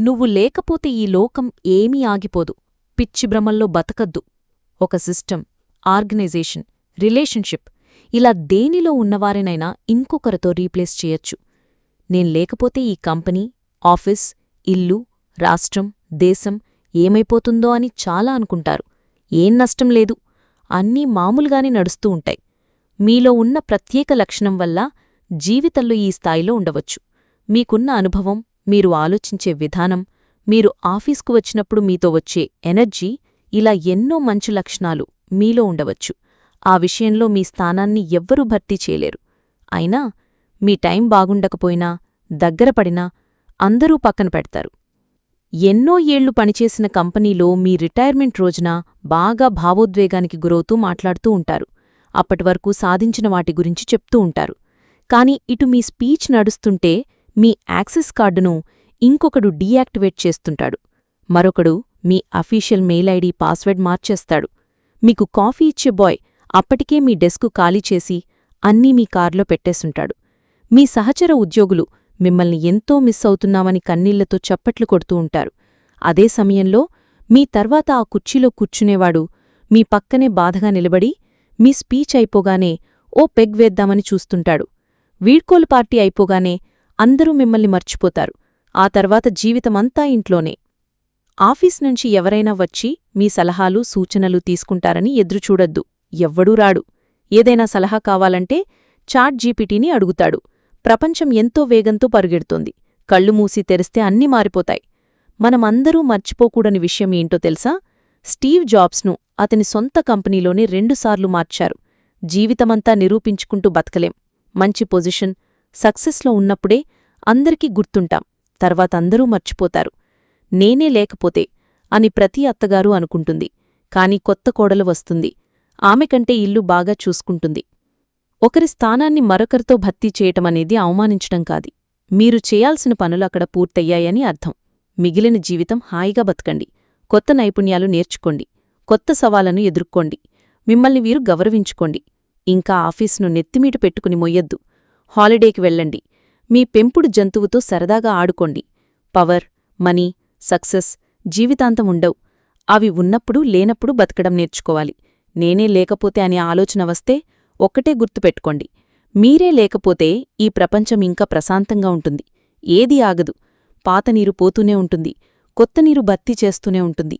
నువ్వు లేకపోతే ఈ లోకం ఏమీ ఆగిపోదు. పిచ్చి భ్రమల్లో బతకద్దు. ఒక సిస్టమ్ ఆర్గనైజేషన్ రిలేషన్షిప్ ఇలా దేనిలో ఉన్నవారినైనా ఇంకొకరితో రీప్లేస్ చేయొచ్చు. నేను లేకపోతే ఈ కంపెనీ ఆఫీస్ ఇల్లు రాష్ట్రం దేశం ఏమైపోతుందో అని చాలా అనుకుంటారు. ఏం నష్టం లేదు. అన్నీ మామూలుగానే నడుస్తూ ఉంటాయి. మీలో ఉన్న ప్రత్యేక లక్షణం వల్ల జీవితంలో ఈ స్థాయిలో ఉండవచ్చు. మీకున్న అనుభవం మీరు ఆలోచించే విధానం మీరు ఆఫీస్కు వచ్చినప్పుడు మీతో వచ్చే ఎనర్జీ ఇలా ఎన్నో మంచి లక్షణాలు మీలో ఉండవచ్చు. ఆ విషయంలో మీ స్థానాన్ని ఎవ్వరూ భర్తీ చేయలేరు. అయినా మీ టైం బాగుండకపోయినా దగ్గరపడినా అందరూ పక్కన పెడతారు. ఎన్నో ఏళ్ళు పనిచేసిన కంపెనీలో మీ రిటైర్మెంట్ రోజున బాగా భావోద్వేగానికి గురవుతూ మాట్లాడుతూ ఉంటారు. అప్పటివరకు సాధించిన వాటి గురించి చెప్తూ ఉంటారు. కాని ఇటు మీ స్పీచ్ నడుస్తుంటే మీ యాక్సెస్ కార్డును ఇంకొకడు డీయాక్టివేట్ చేస్తుంటాడు. మరొకడు మీ అఫీషియల్ మెయిల్ ఐడి పాస్వర్డ్ మార్చేస్తాడు. మీకు కాఫీ ఇచ్చే బాయ్ అప్పటికే మీ డెస్కు ఖాళీ చేసి అన్నీ మీ కార్లో పెట్టేసుంటాడు. మీ సహచర ఉద్యోగులు మిమ్మల్ని ఎంతో మిస్ అవుతున్నామని కన్నీళ్ళతో చప్పట్లు కొడుతూ ఉంటారు. అదే సమయంలో మీ తర్వాత ఆ కుర్చీలో కూర్చునేవాడు మీ పక్కనే బాధగా నిలబడి మీ స్పీచ్ అయిపోగానే ఓ పెగ్ వేద్దామని చూస్తుంటాడు. వీడ్కోలు పార్టీ అయిపోగానే అందరూ మిమ్మల్ని మర్చిపోతారు. ఆ తర్వాత జీవితమంతా ఇంట్లోనే. ఆఫీస్ నుంచి ఎవరైనా వచ్చి మీ సలహాలు సూచనలు తీసుకుంటారని ఎదురుచూడొద్దు. ఎవ్వడూ రాడు. ఏదైనా సలహా కావాలంటే చాట్ జీపీటీని అడుగుతాడు. ప్రపంచం ఎంతో వేగంతో పరుగెడుతోంది. కళ్ళు మూసి తెరిస్తే అన్నీ మారిపోతాయి. మనమందరూ మర్చిపోకూడని విషయం ఏంటో తెలుసా? స్టీవ్ జాబ్స్ను అతని సొంత కంపెనీలోనే రెండుసార్లు మార్చారు. జీవితమంతా నిరూపించుకుంటూ బతకలేం. మంచి పొజిషన్ సక్సెస్లో ఉన్నప్పుడే అందరికీ గుర్తుంటాం. తర్వాత అందరూ మర్చిపోతారు. నేనే లేకపోతే అని ప్రతి అత్తగారు అనుకుంటుంది. కాని కొత్త కోడలు వస్తుంది. ఆమె కంటే ఇల్లు బాగా చూసుకుంటుంది. ఒకరి స్థానాన్ని మరొకరితో భర్తీ చేయటమనేది అవమానించడం కాదు. మీరు చేయాల్సిన పనులు అక్కడ పూర్తయ్యాయని అర్థం. మిగిలిన జీవితం హాయిగా బతకండి. కొత్త నైపుణ్యాలు నేర్చుకోండి. కొత్త సవాలను ఎదుర్కోండి. మిమ్మల్ని వీరు గౌరవించుకోండి. ఇంకా ఆఫీసును నెత్తిమీట పెట్టుకుని మొయ్యొద్దు. హాలిడేకి వెళ్ళండి. మీ పెంపుడు జంతువుతో సరదాగా ఆడుకోండి. పవర్ మనీ సక్సెస్ జీవితాంతం ఉండవు. అవి ఉన్నప్పుడు లేనప్పుడు బతకడం నేర్చుకోవాలి. నేనే లేకపోతే అనే ఆలోచన వస్తే ఒక్కటే గుర్తుపెట్టుకోండి మీరే లేకపోతే ఈ ప్రపంచం ఇంకా ప్రశాంతంగా ఉంటుంది. ఏదీ ఆగదు. పాత నీరు పోతూనే ఉంటుంది. కొత్త నీరు భర్తీ చేస్తూనే ఉంటుంది.